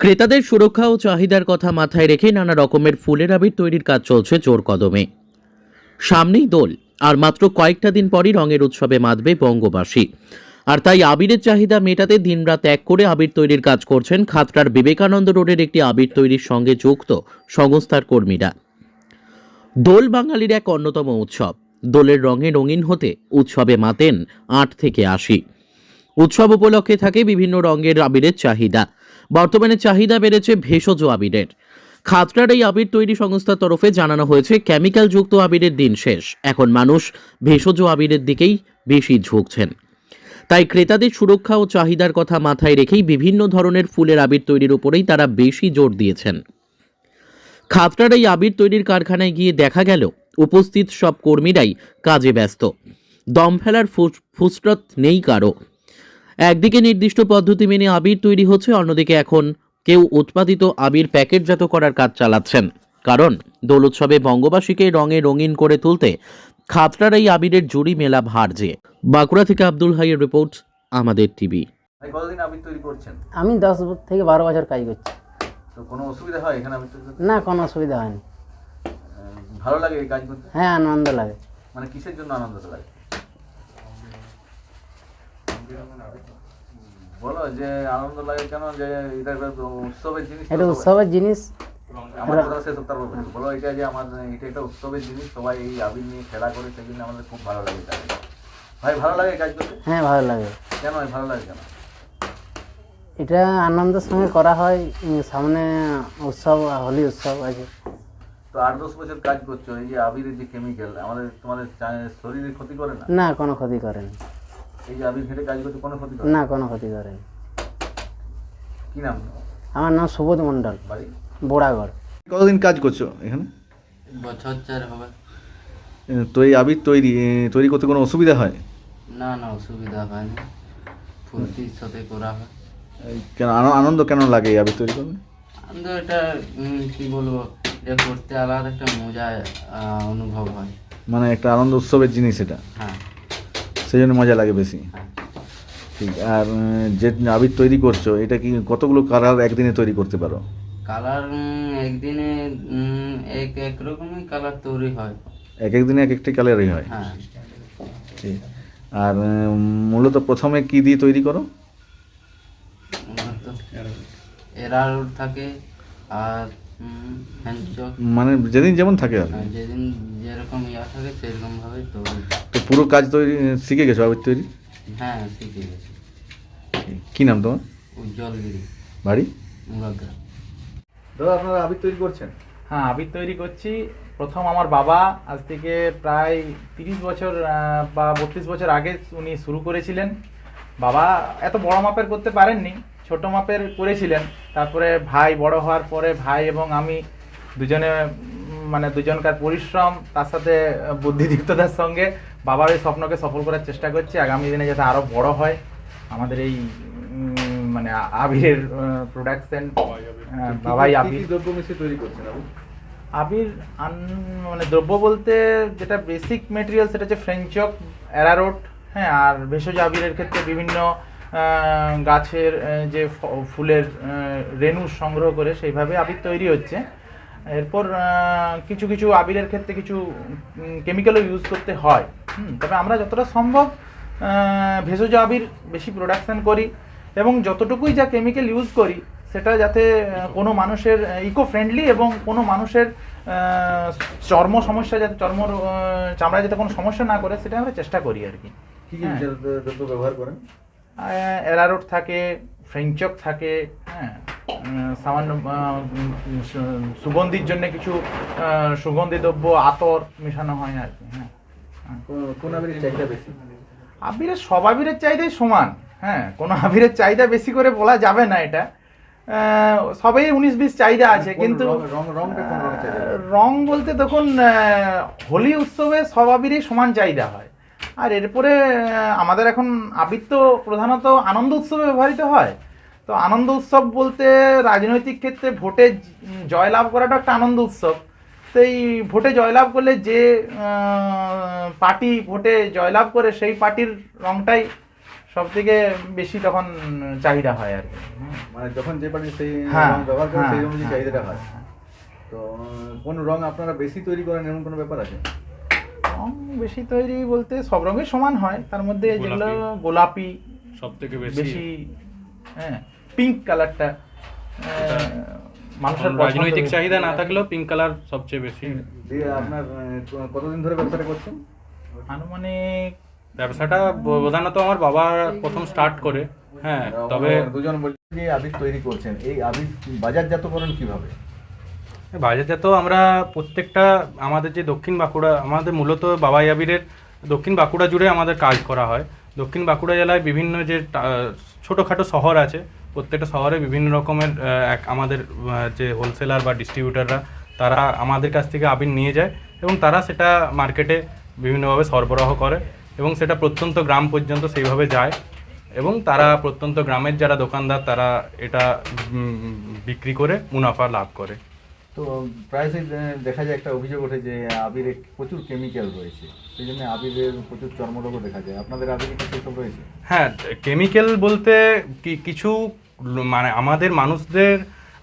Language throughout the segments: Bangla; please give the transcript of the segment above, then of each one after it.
ক্রেতাদের সুরক্ষা ও চাহিদার কথা মাথায় রেখে নানা রকমের ফুলের আবির তৈরির কাজ চলছে জোর কদমে। সামনেই দোল, আর মাত্র কয়েকটা দিন পরই রঙের উৎসবে মাতবে বঙ্গবাসী। আর তাই আবিরের চাহিদা মেটাতে দিনরাত এক করে আবির তৈরির কাজ করছেন খাতড়ার বিবেকানন্দ রোডের একটি আবির তৈরির সঙ্গে যুক্ত সংস্থার কর্মীরা। দোল বাঙালির এক অন্যতম উৎসব। দোলের রঙে রঙিন হতে উৎসবে মাতেন আট থেকে আশি। উৎসব উপলক্ষে থাকে বিভিন্ন রঙের আবিরের চাহিদা। বর্তমানে চাহিদা বেড়েছে ভেষজ আবিরের। খাতড়ার এই আবির তৈরি সংস্থার তরফে জানানো হয়েছে কেমিক্যাল যুক্ত আবিরের দিন শেষ। এখন মানুষ ভেষজ আবিরের দিকেই বেশি ঝুঁকছেন। তাই ক্রেতাদের সুরক্ষা ও চাহিদার কথা মাথায় রেখেই বিভিন্ন ধরনের ফুলের আবির তৈরির উপরেই তারা বেশি জোর দিয়েছেন। খাতড়ার এই আবির তৈরির কারখানায় গিয়ে দেখা গেল, উপস্থিত সব কর্মীরাই কাজে ব্যস্ত। দম ফেলার ফুস- ফুসরত নেই কারও। একদিকে নির্দিষ্ট পদ্ধতি মেনে আবির তৈরি হচ্ছে অন্যদিকে এখন কেউ উৎপাদিত আবির প্যাকেটজাত করার কাজ চালাচ্ছেন। কারণ দোল উৎসবে বঙ্গবাসীকে রঙে রঙিন করে তুলতে খাতড়ার এই আবিরের জুড়ি মেলা ভার যে। বাঁকুড়া থেকে আব্দুল হাইয়ের রিপোর্ট আমাদের টিভি। কতদিন আবির তৈরি করছেন? আমি দশ থেকে বারো বছর কাজ করছি। তো কোনো অসুবিধা হয় এখানে আবির তৈরি না কোনো অসুবিধা হয়নি। ভালো লাগে এই কাজ করতে? হ্যাঁ আনন্দ লাগে। মানে কিসের জন্য আনন্দ লাগে? বলো যে আনন্দ লাগে কেন যে এটা একটা উৎসবের জিনিস এটা উৎসবের জিনিস। আমার কথা শেষ হতে বলো এটা যে আমার এটা একটা উৎসবের জিনিস সবাই এই আবির নিয়ে খেলা করে আমাদের খুব ভালো লাগে ভাই ভালো লাগে কাজ করতে হ্যাঁ ভালো লাগে। কেন ভালো লাগে কেন? এটা আনন্দের সঙ্গে করা হয় সামনে উৎসব হোলি উৎসব আছে। তো আট দশ বছর কাজ করছ এই যে আবিরের যে কেমিক্যাল আমাদের তোমাদের শরীরে ক্ষতি করে না? না কোনো ক্ষতি করেনি এই যে আবির খেটে কাজ করতে কোনো ক্ষতি করে? না না কোনো ক্ষতি করেনি কি নাম? আমার নাম সুবোধ মণ্ডল। বাড়ি? বোড়াগড়। কতদিন কাজ করছ এখানে? বছর চার হবে। তো এই আবির তৈরি তৈরি করতে কোনো অসুবিধা হয়? না না অসুবিধা হয়নি। ফুর্তির সাথে করা হয়। কেন আন- আনন্দ কেন লাগে এই আবির তৈরি করতে কিন্তু এটা কি বলব এটা করতে আলাদা একটা মজা অনুভব হয়। মানে একটা আনন্দ উৎসবের জিনিস এটা। হ্যাঁ। সেই জন্য মজা লাগে বেশি। হ্যাঁ ঠিক আর যে আবির তৈরি করছ এটা কি কতগুলো কালার একদিনে তৈরি করতে পারো? কালার একদিনে এক এক রকমই কালার তৈরি হয়। এক এক দিনে এক একটি কালারই হয়। হ্যাঁ। ঠিক আর মূলত প্রথমে কি দিয়ে তৈরি করো? এরার থাকে আর মানে যেদিন যেমন থাকে আর কি। যেদিন যেরকম ইয়া থাকে সেরকম ভাবে তৈরি। পুরো কাজ তৈরি শিখে গেছো আবির তৈরি? হ্যাঁ শিখে গেছি। কি নাম তোমার? বাড়ি? দাদা আপনারা আবির তৈরি করছেন? হ্যাঁ আবির তৈরি করছি। প্রথম আমার বাবা আজ থেকে প্রায় তিরিশ বছর বা বত্রিশ বছর আগে উনি শুরু করেছিলেন। বাবা এত বড় মাপের করতে পারেননি ছোট মাপের করেছিলেন। তারপরে ভাই বড় হওয়ার পরে ভাই এবং আমি দুজনে মানে দুজনকার পরিশ্রম তার সাথে বুদ্ধিদীপ্ততার সঙ্গে বাবার এই স্বপ্নকে সফল করার চেষ্টা করছি। আগামী দিনে যাতে আরও বড় হয় আমাদের এই মানে আবিরের প্রোডাকশন বাবাই আবির। দ্রব্য মিশিয়ে তৈরি করছেন আবির আন মানে দ্রব্য বলতে যেটা বেসিক মেটেরিয়াল সেটা হচ্ছে ফ্রেঞ্চক অ্যারারোট হ্যাঁ আর ভেষজ আবিরের ক্ষেত্রে বিভিন্ন গাছের যে ফুলের রেণু সংগ্রহ করে সেইভাবে আবির তৈরি হচ্ছে। এরপর কিছু কিছু আবিরের ক্ষেত্রে কিছু কেমিক্যালও ইউজ করতে হয়। তবে আমরা যতটা সম্ভব ভেষজ আবির বেশি প্রোডাকশান করি এবং যতটুকুই যা কেমিক্যাল ইউজ করি সেটা যাতে কোনো মানুষের ইকো ফ্রেন্ডলি এবং কোনো মানুষের চর্ম সমস্যা যাতে চর্ম আহ, চামড়ায় যাতে কোনো সমস্যা না করে সেটা আমরা চেষ্টা করি আর কি। হ্যাঁ। ব্যবহার করেন? অ্যারারোট থাকে ফ্রেঞ্চক থাকে হ্যাঁ। সামান্য সুগন্ধির জন্য কিছু সুগন্ধি দ্রব্য আতর মেশানো হয় আর কি হ্যাঁ। কোন- আবিরের চাহিদা বেশি? আবিরের সব আবিরের চাহিদাই সমান হ্যাঁ। কোনো আবিরের চাহিদা বেশি করে বলা যাবে না এটা। সবাই উনিশ বিশ চাহিদা আছে কিন্তু রং- বলতে আহ, হোলি উৎসবে সব আবিরই সমান চাহিদা হয়। আর এরপরে আমাদের এখন আবির তো প্রধানত আনন্দ উৎসবে ব্যবহৃত হয়। তো আনন্দ উৎসব বলতে রাজনৈতিক ক্ষেত্রে ভোটে জয়লাভ করাটা একটা আনন্দ উৎসব। সেই ভোটে জয়লাভ করলে যে পার্টি ভোটে জয়লাভ করে সেই পার্টির রংটাই সব থেকে বেশি তখন চাহিদা হয় আর কি। মানে যখন যে পার্টি সেই হ্যাঁ, রং ব্যবহার করে হ্যাঁ, সেই অনুযায়ী হ্যাঁ, চাহিদাটা হয় হ্যাঁ। তো কোন রং আপনারা বেশি তৈরি করেন এমন কোনো ব্যাপার আছে? রং বেশি তৈরি বলতে সব রঙের সমান হয়। তার মধ্যে যেগুলো গোলাপি সব থেকে বেশি বেশি হ্যাঁ পিঙ্ক কালারটা মানুষের রাজনৈতিক চাহিদা না থাকলেও পিঙ্ক কালার সবচেয়ে বেশি। দিয়ে আপনার কতদিন ধরে ব্যবসাটা করছেন? আনুমানিক ব্যবসাটা প্রধানত আমার বাবা প্রথম স্টার্ট করে হ্যাঁ তবে দুজন বলছি যে আবির তৈরি করছেন। এই আবির বাজারজাত করেন কীভাবে? বাজারে তো আমরা প্রত্যেকটা আমাদের যে দক্ষিণ বাঁকুড়া আমাদের মূলত বাবাই আবিরের দক্ষিণ বাঁকুড়া জুড়ে আমাদের কাজ করা হয়। দক্ষিণ বাঁকুড়া জেলায় বিভিন্ন যে ছোটোখাটো শহর আছে প্রত্যেকটা শহরে বিভিন্ন রকমের এক আমাদের যে হোলসেলার বা ডিস্ট্রিবিউটাররা তারা আমাদের কাছ থেকে আবির নিয়ে যায় এবং তারা সেটা মার্কেটে বিভিন্নভাবে সরবরাহ করে এবং সেটা প্রত্যন্ত গ্রাম পর্যন্ত সেইভাবে যায় এবং তারা প্রত্যন্ত গ্রামের যারা দোকানদার, তারা এটা বিক্রি করে, মুনাফা লাভ করে। তো প্রায়শই দেখা যায় একটা অভিযোগ ওঠে যে আবিরে প্রচুর কেমিক্যাল রয়েছে। কি হ্যাঁ কেমিক্যাল বলতে কিছু মানে আমাদের মানুষদের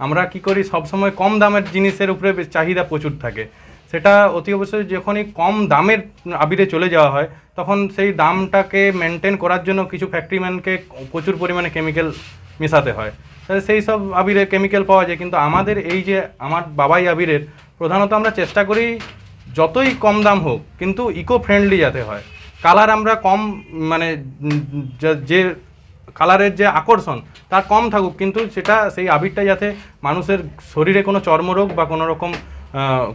আমরা কি করি সব সময় কম দামের জিনিসের উপরে চাহিদা প্রচুর থাকে। সেটা অতি অবশ্যই যখনই কম দামের আবিরে চলে যাওয়া হয়, তখন সেই দামটাকে মেনটেন করার জন্য কিছু ফ্যাক্টরিম্যানকে প্রচুর পরিমাণে কেমিক্যাল মেশাতে হয়। তাহলে সেই সব আবিরে কেমিক্যাল পাওয়া যায়। কিন্তু আমাদের এই যে আমার বাবাই আবিরের, প্রধানত আমরা চেষ্টা করি যতই কম দাম হোক, কিন্তু ইকো ফ্রেন্ডলি যাতে হয়। কালার আমরা কম মানে যে- কালারের যে আকর্ষণ, তার কম থাকুক, কিন্তু সেটা, সেই আবিরটা যাতে মানুষের শরীরে কোনো চর্মরোগ বা কোনো রকম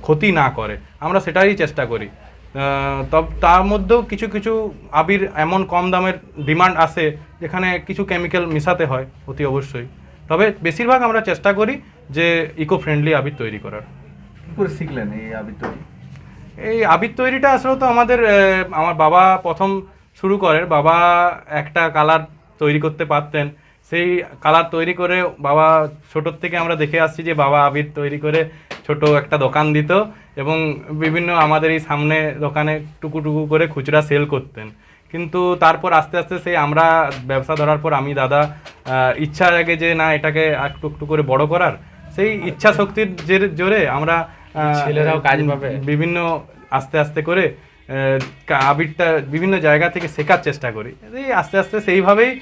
ক্ষতি না করে। আমরা সেটারই চেষ্টা করি। তব, তার মধ্যেও কিছু কিছু আবির এমন কম দামের ডিমান্ড আসে যেখানে কিছু কেমিক্যাল মেশাতে হয়, অতি অবশ্যই। তবে বেশিরভাগ আমরা চেষ্টা করি যে ইকো ফ্রেন্ডলি আবির তৈরি করার। শিখলেন এই আবির তৈরি? এই আবির তৈরিটা আসলে তো আমাদের আমার বাবা প্রথম শুরু করে বাবা একটা কালার তৈরি করতে পারতেন। সেই কালার তৈরি করে বাবা ছোটোর থেকে আমরা দেখে আসছি যে বাবা আবির তৈরি করে ছোট একটা দোকান দিত এবং বিভিন্ন আমাদের এই সামনে দোকানে টুকু টুকু করে খুচরা সেল করতেন। কিন্তু তারপর আস্তে আস্তে সেই আমরা ব্যবসা ধরার পর আমি দাদা ইচ্ছা জাগে যে না এটাকে একটু একটু করে বড় করার, সেই ইচ্ছা শক্তির জের- আমরা ছেলেরাও কাজ পাবে। বিভিন্ন আস্তে আস্তে করে আবিরটা বিভিন্ন জায়গা থেকে শেখার চেষ্টা করি। এই আস্তে আস্তে সেইভাবেই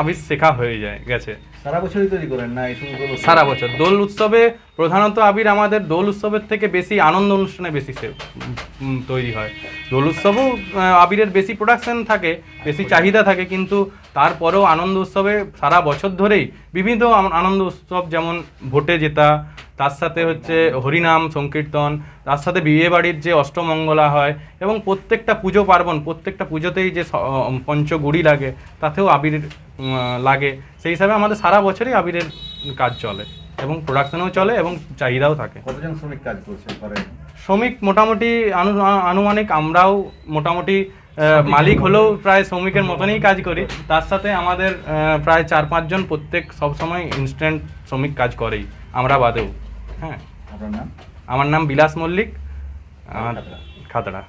আবির শেখা হয়ে যায় গেছে। সারা বছরই তৈরি করেন না এই শুধু দোল সারা বছর। দোল উৎসবে প্রধানত আবির আমাদের দোল উৎসবের থেকে বেশি আনন্দ অনুষ্ঠানে বেশি তৈরি হয়। দোল উৎসবও আবিরের বেশি প্রোডাকশন থাকে বেশি চাহিদা থাকে কিন্তু তারপরেও আনন্দ উৎসবে সারা বছর ধরেই বিভিন্ন আনন্দ উৎসব যেমন ভোটে জেতা তার সাথে হচ্ছে হরিনাম সংকীর্তন তার সাথে বিয়ে বাড়ির যে অষ্টমঙ্গলা হয় এবং প্রত্যেকটা পুজো পার্বণ প্রত্যেকটা পুজোতেই যে পঞ্চগুড়ি লাগে তাতেও আবির লাগে। সেই হিসাবে আমাদের সারা বছরই আবিরের কাজ চলে এবং প্রোডাকশনও চলে এবং চাহিদাও থাকে। কতজন শ্রমিক কাজ করছে শ্রমিক মোটামুটি আনু- আনুমানিক আমরাও মোটামুটি মালিক হলেও প্রায় শ্রমিকের মতনই কাজ করি। তার সাথে আমাদের প্রায় চার পাঁচজন প্রত্যেক সবসময় ইনস্ট্যান্ট শ্রমিক কাজ করেই আমরা বাদেও। হ্যাঁ। আপনার নাম? আমার নাম বিলাস মল্লিক খাতড়া।